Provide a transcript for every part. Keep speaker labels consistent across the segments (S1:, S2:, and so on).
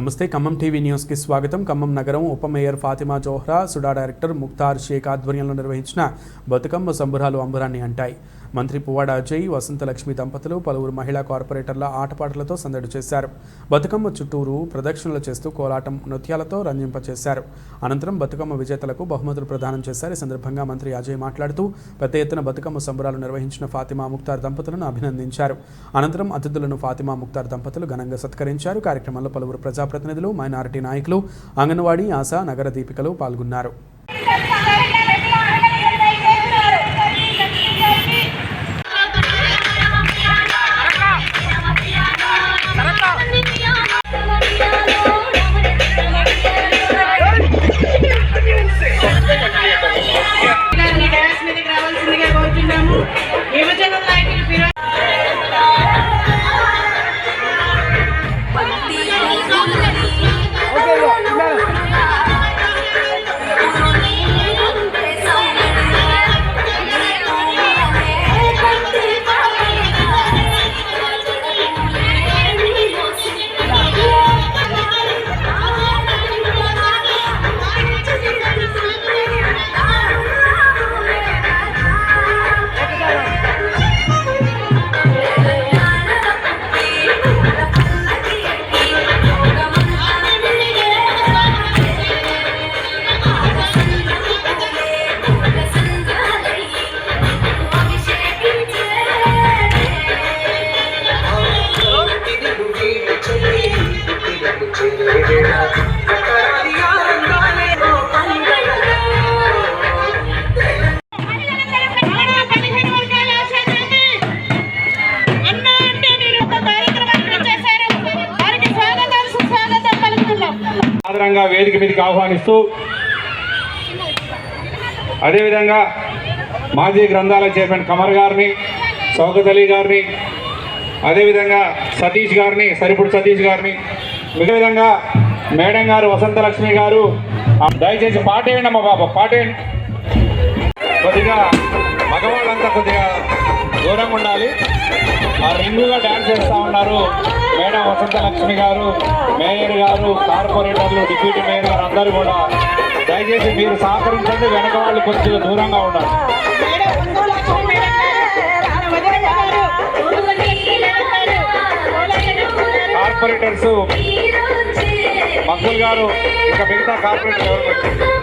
S1: నమస్తే ఖమ్మం టీవీ న్యూస్కి స్వాగతం. ఖమ్మం నగరం ఉప mayor Fatima Zohra SUDA director Mukhtar Shaikh ఆధ్వర్యంలో నిర్వహించిన బతుకమ్మ సంబురాలు అంబురాన్ని అంటాయి. మంత్రి పువ్వాడ అజయ్ వసంతలక్ష్మి దంపతులు పలువురు మహిళా కార్పొరేటర్ల ఆటపాటలతో సందడి చేశారు. బతుకమ్మ చుట్టూరు ప్రదక్షిణలు చేస్తూ కోలాటం నృత్యాలతో రంజింపచేశారు. అనంతరం బతుకమ్మ విజేతలకు బహుమతులు ప్రదానం చేశారు. ఈ సందర్భంగా మంత్రి అజయ్ మాట్లాడుతూ పెద్ద ఎత్తున బతుకమ్మ సంబరాలు నిర్వహించిన ఫాతిమా ముక్తార్ దంపతులను అభినందించారు. అనంతరం అతిథులను ఫాతిమా ముక్తార్ దంపతులు ఘనంగా సత్కరించారు. కార్యక్రమంలో పలువురు ప్రజాప్రతినిధులు మైనారిటీ నాయకులు అంగన్వాడీ ఆశా నగర దీపికలు పాల్గొన్నారు.
S2: సాదరంగా వేదిక మీదకి ఆహ్వానిస్తూ అదేవిధంగా మాజీ గ్రంథాలయ చైర్మన్ కమర్ గారిని సౌగత్ అలీ గారిని అదేవిధంగా సతీష్ గారిని సరిపుడు సతీష్ గారిని మిగతా విధంగా మేడం గారు వసంతలక్ష్మి గారు దయచేసి పాట వేయండి అమ్మ బాబా పాట కొద్దిగా మగవాళ్ళంతా కొద్దిగా దూరంగా ఉండాలి. రింగుగా డాన్స్ చేస్తూ ఉన్నారు. మేడం వసంతలక్ష్మి గారు మేయర్ గారు కార్పొరేటర్లు డిప్యూటీ మేయర్ గారు అందరూ కూడా దయచేసి మీరు సహకరించండి. వెనక వాళ్ళు కొద్దిగా దూరంగా
S3: ఉన్నారు
S2: కార్పొరేటర్స్ మక్కుల్ గారు ఇంకా మిగతా కార్పొరేటర్ ఎవరు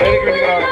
S2: వేదిక రావాలి.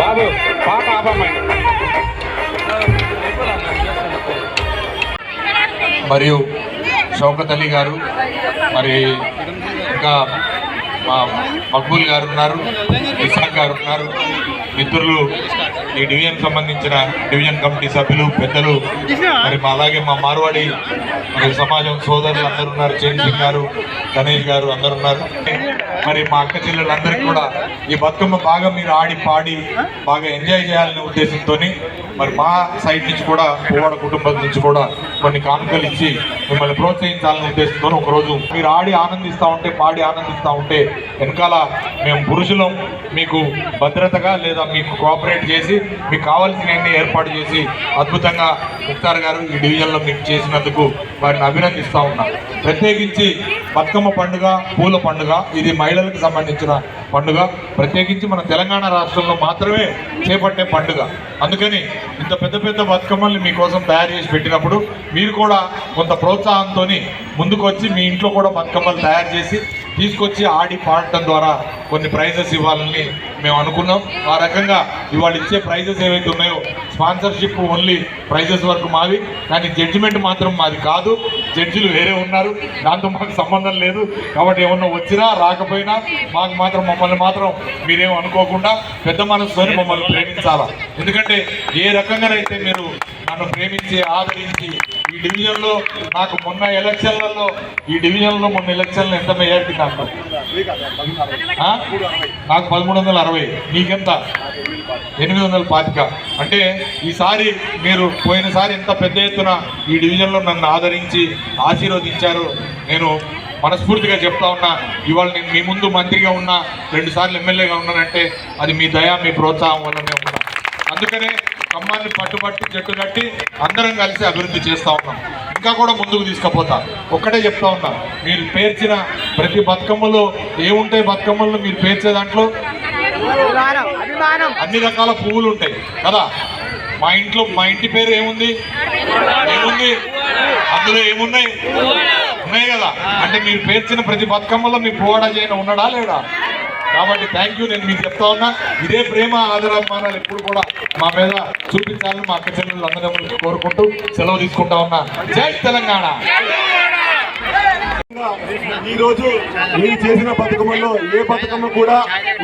S2: బాబు పాట ఆపమ్మండి
S4: మరియు షౌకత్ అలీ గారు మరి ఇంకా మా మక్బూల్ గారు ఉన్నారు ఇసాక్ గారు ఉన్నారు. మిత్రులు ఈ డివిజన్ సంబంధించిన డివిజన్ కమిటీ సభ్యులు పెద్దలు మరి మా అలాగే మా మార్వాడి మరి సమాజం సోదరులు అందరు ఉన్నారు చైన్ గారు గణేష్ గారు అందరు ఉన్నారు. మరి మా అక్క చెల్లెలందరికీ కూడా ఈ బతుకమ్మ బాగా మీరు ఆడి పాడి బాగా ఎంజాయ్ చేయాలనే ఉద్దేశంతో మరి మా సైడ్ నుంచి కూడా పువ్వాడ కుటుంబం నుంచి కూడా కొన్ని కానుకలు ఇచ్చి మిమ్మల్ని ప్రోత్సహించాలనే ఉద్దేశంతో ఒకరోజు మీరు ఆడి ఆనందిస్తూ ఉంటే పాడి ఆనందిస్తూ ఉంటే వెనకాల మేము పురుషులం మీకు భద్రతగా లేదా మీకు కోఆపరేట్ చేసి మీకు కావాల్సినవన్నీ ఏర్పాటు చేసి అద్భుతంగా ముక్తార్ గారు ఈ డివిజన్లో మీకు చేసినందుకు వారిని అభినందిస్తూ ఉన్నా. ప్రత్యేకించి బతుకమ్మ పండుగ పూల పండుగ ఇది మహిళలకు సంబంధించిన పండుగ. ప్రత్యేకించి మన తెలంగాణ రాష్ట్రంలో మాత్రమే చేపట్టే పండుగ. అందుకని ఇంత పెద్ద పెద్ద బతుకమ్మల్ని మీకోసం తయారు చేసి పెట్టినప్పుడు మీరు కూడా కొంత ప్రోత్సాహంతో ముందుకు వచ్చి మీ ఇంట్లో కూడా బతుకమ్మలు తయారు చేసి తీసుకొచ్చి ఆడి పాడటం ద్వారా కొన్ని ప్రైజెస్ ఇవ్వాలని మేము అనుకున్నాం. ఆ రకంగా ఇవాళ ఇచ్చే ప్రైజెస్ ఏవైతే ఉన్నాయో స్పాన్సర్షిప్ ఓన్లీ ప్రైజెస్ వరకు మావి. కానీ జడ్జిమెంట్ మాత్రం మాది కాదు. జడ్జిలు వేరే ఉన్నారు. దాంతో మాకు సంబంధం లేదు. కాబట్టి ఏమన్నా వచ్చినా రాకపోయినా మాకు మాత్రం మమ్మల్ని మాత్రం మీరేం అనుకోకుండా పెద్ద మనసుతోని మమ్మల్ని ప్రేమించాలా. ఎందుకంటే ఏ రకంగానైతే మీరు నన్ను ప్రేమించి ఆదరించి డివిజన్లో నాకు మొన్న ఎలక్షన్లలో ఈ డివిజన్లో మొన్న ఎలక్షన్లో ఎంత మెజార్టీ నాకు? నాకు పదమూడు వందల అరవై. నీకెంత ఎనిమిది వందల పాతిక. అంటే ఈసారి మీరు పోయినసారి ఎంత పెద్ద ఎత్తున ఈ డివిజన్లో నన్ను ఆదరించి ఆశీర్వదించారు నేను మనస్ఫూర్తిగా చెప్తా ఉన్నా. ఇవాళ నేను మీ ముందు మంత్రిగా ఉన్నా రెండు సార్లు ఎమ్మెల్యేగా ఉన్నానంటే అది మీ దయా మీ ప్రోత్సాహం వల్లనే ఉన్నా. అందుకనే ఖమ్మాన్ని పట్టుబట్టి జట్టు కట్టి అందరం కలిసి అభివృద్ధి చేస్తా ఉన్నాం. ఇంకా కూడా ముందుకు తీసుకుపోతా. ఒక్కటే చెప్తా ఉన్నా. మీరు పేర్చిన ప్రతి బతుకమ్మలో ఏముంటాయి బతుకమ్మల్లో మీరు పేర్చే దాంట్లో అన్ని రకాల పువ్వులు ఉంటాయి. కదా? మా ఇంట్లో మా ఇంటి పేరు ఏముంది? ఏముంది? అందులో ఏమున్నాయి? ఉన్నాయి కదా? అంటే మీరు పేర్చిన ప్రతి బతుకమ్మలో మీ పోవాడా చేయన ఉన్నాడా లేడా? కాబట్టి థ్యాంక్ యూ నేను మీకు చెప్తా ఉన్నా ఇదే ప్రేమ ఆదరాభిమానాలు ఎప్పుడు కూడా మా మీద చూపించాలని మా అక్క చెల్లెలు అందరూ కోరుకుంటూ సెలవు తీసుకుంటా ఉన్నా. జై తెలంగాణ!
S5: ఈ రోజు మీరు చేసిన పథకంలో ఏ పథకం కూడా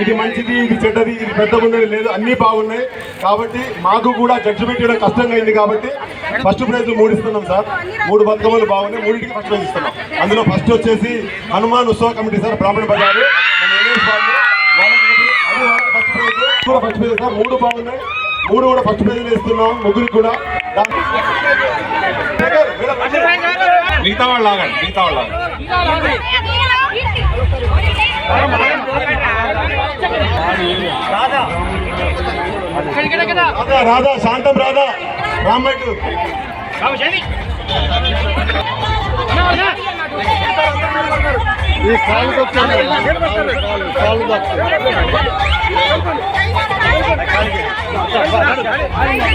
S5: ఇది మంచిది ఇది చెడ్డది ఇది పెద్ద ఉన్నది లేదు. అన్ని బాగున్నాయి. కాబట్టి మాకు కూడా జడ్జిమెంట్ చేయడం కష్టంగా అయింది కాబట్టి ఫస్ట్ ప్రైజ్ మూడు ఇస్తున్నాం సార్. మూడు పథకములు బాగున్నాయి. మూడింటికి ఫస్ట్ ప్రైజ్ ఇస్తున్నాం. అందులో ఫస్ట్ వచ్చేసి హనుమాన్ ఉత్సవ కమిటీ సార్ బ్రాహ్మణ బజారు మన NS వాళ్ళు, వాళ్ళకి ఒకటి, అది వాళ్ళకి ఫస్ట్ ప్రైజ్ కూడా ఫస్ట్ ప్రైజ్ సార్ మూడు బాగున్నాయి. మూడు కూడా ఫస్ట్ ప్రైజ్ ఇస్తున్నాం ముగ్గురికి కూడా.
S2: మిగతా వాళ్ళు ఆగండి మిగతా వాళ్ళు
S5: రాధా రాధా శాంతం రాధా రామ్మట్టు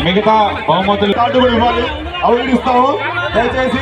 S2: మిగతా బహుమతులు
S5: కార్డు కూడా ఇవ్వాలి. అవి కూడా ఇస్తాము. దయచేసి.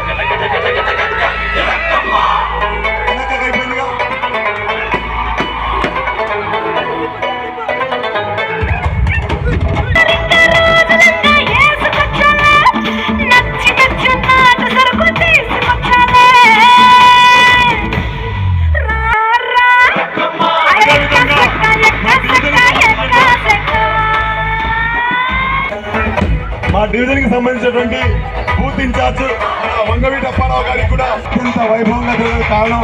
S5: డివిజన్కి సంబంధించినటువంటి బూత్ ఇన్ఛార్జ్ వంగవీటప్పారావు గారికి కూడా అత్యంత వైభవంగా కారణం.